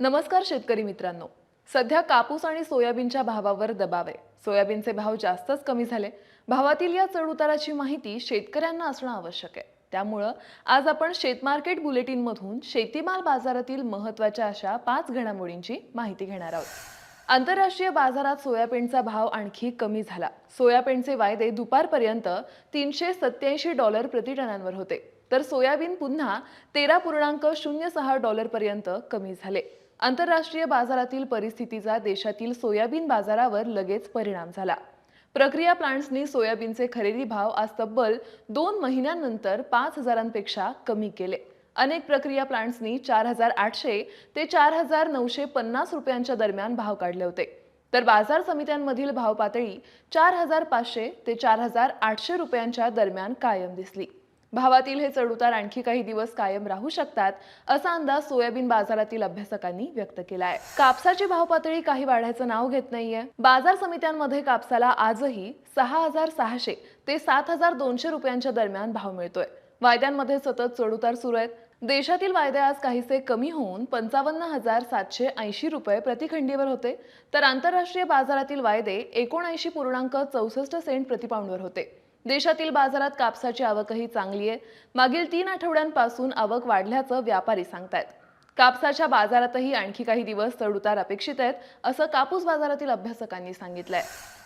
नमस्कार शेतकरी मित्रांनो. सध्या कापूस आणि सोयाबीनच्या भावावर दबाव आहे. सोयाबीनचे भाव जास्तच कमी झाले. भावातील या चढउताराची माहिती शेतकऱ्यांना असणं आवश्यक आहे. त्यामुळं आज आपण शेतमार्केट बुलेटिनमधून शेतीमाल बाजारातील महत्त्वाच्या अशा पाच घडामोडींची माहिती घेणार आहोत. आंतरराष्ट्रीय बाजारात सोयाबीनचा भाव आणखी कमी झाला. सोयाबीनचे वायदे दुपारपर्यंत तीनशे सत्याऐंशी डॉलर प्रतिटनांवर होते. तर सोयाबीन पुन्हा तेरा पूर्णांक शून्य सहा डॉलरपर्यंत कमी झाले. आंतरराष्ट्रीय बाजारातील परिस्थितीचा देशातील सोयाबीन बाजारावर लगेच परिणाम झाला. प्रक्रिया प्लांट्सनी सोयाबीनचे खरेदी भाव आज तब्बल दोन महिन्यांनंतर पाच हजारांपेक्षा कमी केले. अनेक प्रक्रिया प्लांट्सनी चार हजार आठशे ते चार हजार नऊशे पन्नास रुपयांच्या दरम्यान भाव काढले होते. तर बाजार समित्यांमधील भाव पातळी चार हजार पाचशे ते चार हजार आठशे रुपयांच्या दरम्यान कायम दिसली. भावातील हे चढउतार आणखी काही दिवस कायम राहू शकतात असा अंदाज सोयाबीन बाजारातील अभ्यासकांनी व्यक्त केला आहे कापसाची भाव पातळी काही वाढायचं नाव घेत नाहीये. बाजार समित्यांमध्ये कापसाला आजही सहा हजार सहाशे ते सात हजार दोनशे रुपयांच्या दरम्यान भाव मिळतोय. वायद्यांमध्ये सतत चढउतार सुरू आहेत. देशातील वायदे आज काहीसे कमी होऊन पंचावन्न हजार सातशे ऐंशी रुपये प्रतिखंडीवर होते. तर आंतरराष्ट्रीय बाजारातील वायदे एकोणऐंशी पूर्णांक चौसष्ट सेंट प्रतिपाऊंडवर होते. देशातील बाजारात कापसाची आवकही चांगली आहे. मागील तीन आठवड्यांपासून आवक वाढल्याचं व्यापारी सांगतायत. कापसाच्या बाजारातही आणखी काही दिवस चढउतार अपेक्षित आहेत असं कापूस बाजारातील अभ्यासकांनी सांगितलंय.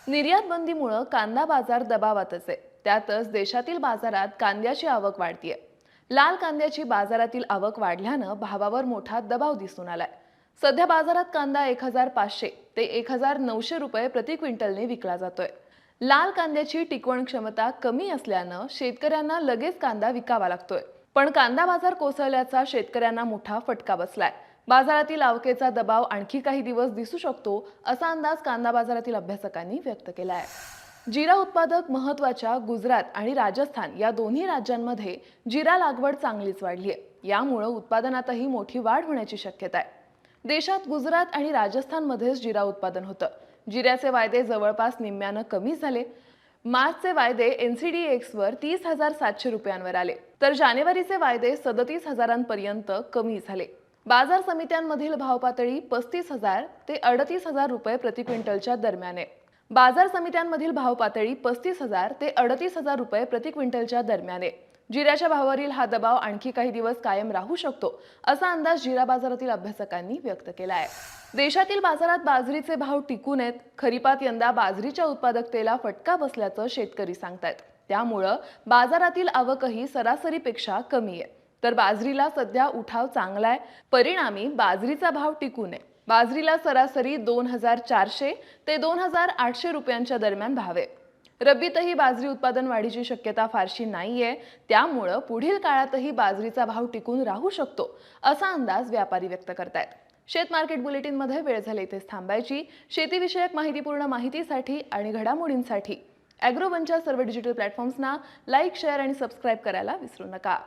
निर्यात बंदीमुळं कांदा बाजार दबावातच आहे. त्यातच देशातील बाजारात कांद्याची आवक वाढतीये. लाल कांद्याची बाजारातील आवक वाढल्यानं भावावर मोठा दबाव दिसून आलाय. सध्या बाजारात कांदा एक हजार पाचशे ते एक हजार नऊशे रुपये प्रति क्विंटलने विकला जातोय. लाल कांद्याची टिकवण क्षमता कमी असल्यानं शेतकऱ्यांना लगेच कांदा विकावा लागतोय. पण कांदा बाजार कोसळल्याचा शेतकऱ्यांना मोठा फटका बसलाय. बाजारातील आवकेचा दबाव आणखी काही दिवस दिसू शकतो असा अंदाज कांदा बाजारातील अभ्यासकांनी व्यक्त केला आहे जिरा उत्पादक महत्त्वाच्या गुजरात आणि राजस्थान या दोन्ही राज्यांमध्ये जिरा लागवड चांगलीच वाढली आहे यामुळं उत्पादनातही मोठी वाढ होण्याची शक्यता आहे देशात गुजरात आणि राजस्थानमध्येच जिरा उत्पादन होतं. जिऱ्याचे वायदे जवळपास निम्म्यानं कमी झाले. मार्चचे वायदे डी एक्सवर तीस हजार सातशे रुपयांवर आले. तर जानेवारीचे वायदे सदतीस हजारांपर्यंत कमी झाले. बाजार समित्यांमधील भाव पातळी पस्तीस हजार ते अडतीस हजार रुपये प्रति क्विंटलच्या दरम्यान. आहे बाजार समित्यांमधील भाव पातळी पस्तीस हजार ते अडतीस हजार रुपये प्रति क्विंटलच्या दरम्यान. आहे जिऱ्याच्या भावावरील हा दबाव आणखी काही दिवस कायम राहू शकतो असा अंदाज जिरा बाजारातील अभ्यासकांनी व्यक्त केला आहे. देशातील बाजारात बाजरीचे भाव टिकून आहेत खरीपात यंदा बाजरीच्या उत्पादकतेला फटका बसल्याचं शेतकरी सांगतायत. त्यामुळं बाजारातील आवकही सरासरीपेक्षा कमी आहे. तर बाजरीला सध्या उठाव चांगला आहे परिणामी बाजरीचा भाव टिकून आहे बाजरीला सरासरी दोन हजार चारशे ते दोन हजार आठशे रुपयांच्या दरम्यान भाव. आहे रब्बीतही बाजरी उत्पादन वाढीची शक्यता फारशी नाहीये. त्यामुळं पुढील काळातही बाजरीचा भाव टिकून राहू शकतो असा अंदाज व्यापारी व्यक्त करतायत. शेत मार्केट बुलेटिनमध्ये वेळ झाली इथेच थांबायची. शेतीविषयक माहितीपूर्ण माहितीसाठी आणि घडामोडींसाठी ॲग्रोवनच्या सर्व डिजिटल प्लॅटफॉर्म्सना लाईक शेअर आणि सबस्क्राईब करायला विसरू नका.